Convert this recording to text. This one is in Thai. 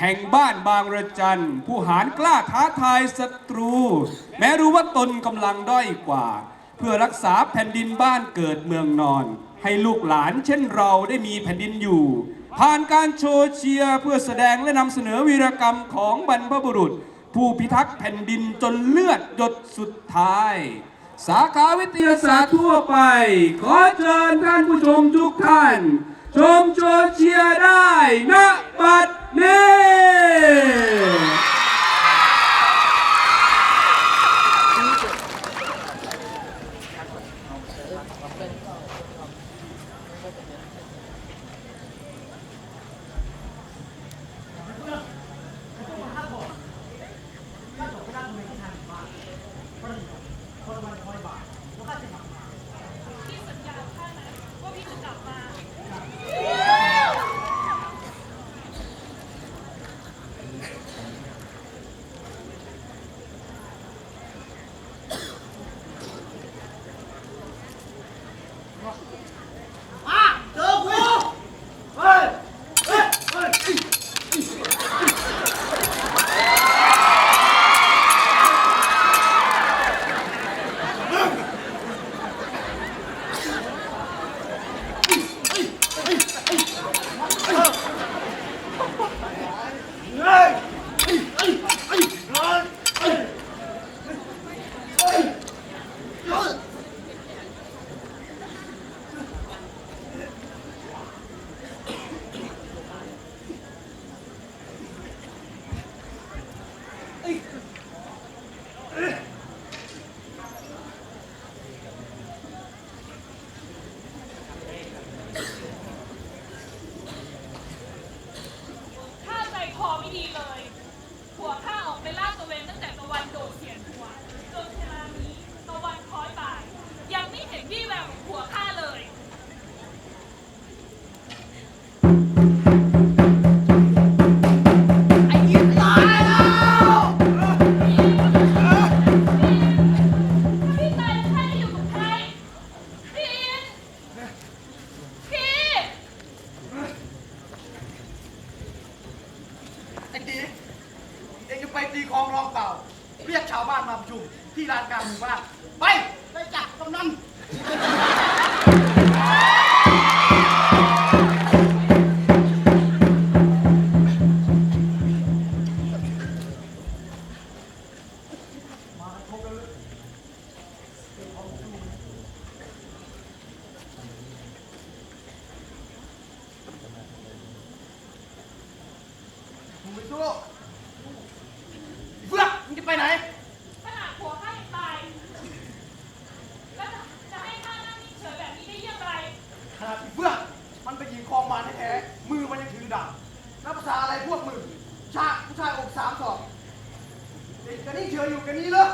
แห่งบ้านบางระจัน ผู้หารกล้าท้าทายศัตรู แม้รู้ว่าตนกำลังด้อยกว่า เพื่อรักษาแผ่นดินบ้านเกิดเมืองนอน ให้ลูกหลานเช่นเราได้มีแผ่นดินอยู่ ผ่านการโชว์เชียร์เพื่อแสดงและนำเสนอวีรกรรมของบรรพบุรุษ ผู้พิทักษ์แผ่นดินจนเลือดหยดสุดท้าย สาขาวิทยาศาสตร์ทั่วไป ขอเชิญท่านผู้ชมทุกท่าน ชมชว์เชียร์ได้ณบัดนี้ เรียกชาวบ้านมาประชุมที่ลานกลางหมู่บ้านไปไปจับกำนันมึงไปสู้เฟือ จะไปไหนขนาดหัวข้ายังตายแล้วจะจะให้ข้านั่งนิ่งเฉยแบบนี้ได้ยังไงขนาดเฟือกมันไปยิงคลองมาแท้ๆมือมันยังถือดาบนับภาษาอะไรพวกมึงชาติผู้ชายอกสามสองเด็กกันนี่เฉยอยู่กันนี้เลย